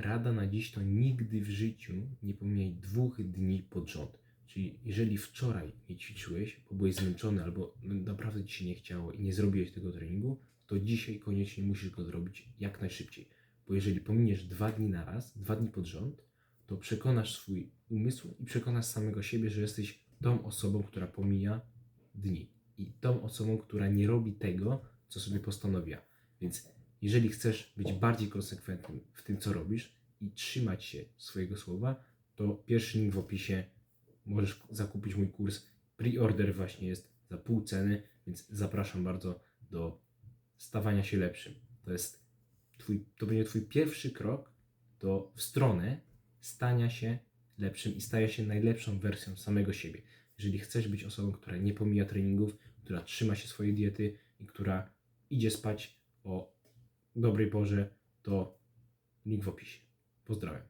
rada na dziś to nigdy w życiu nie pomijaj dwóch dni pod rząd. Czyli jeżeli wczoraj nie ćwiczyłeś, bo byłeś zmęczony albo naprawdę ci się nie chciało i nie zrobiłeś tego treningu, to dzisiaj koniecznie musisz go zrobić jak najszybciej. Bo jeżeli pominiesz dwa dni na raz, dwa dni pod rząd, to przekonasz swój umysł i przekonasz samego siebie, że jesteś tą osobą, która pomija dni i tą osobą, która nie robi tego, co sobie postanowiła. Więc jeżeli chcesz być bardziej konsekwentnym w tym, co robisz i trzymać się swojego słowa, to pierwszy link w opisie możesz zakupić mój kurs. Pre-order właśnie jest za pół ceny, więc zapraszam bardzo do stawania się lepszym. To jest twój, to będzie twój pierwszy krok do, w stronę stania się lepszym i staje się najlepszą wersją samego siebie. Jeżeli chcesz być osobą, która nie pomija treningów, która trzyma się swojej diety i która idzie spać o dobrej porze, to link w opisie. Pozdrawiam.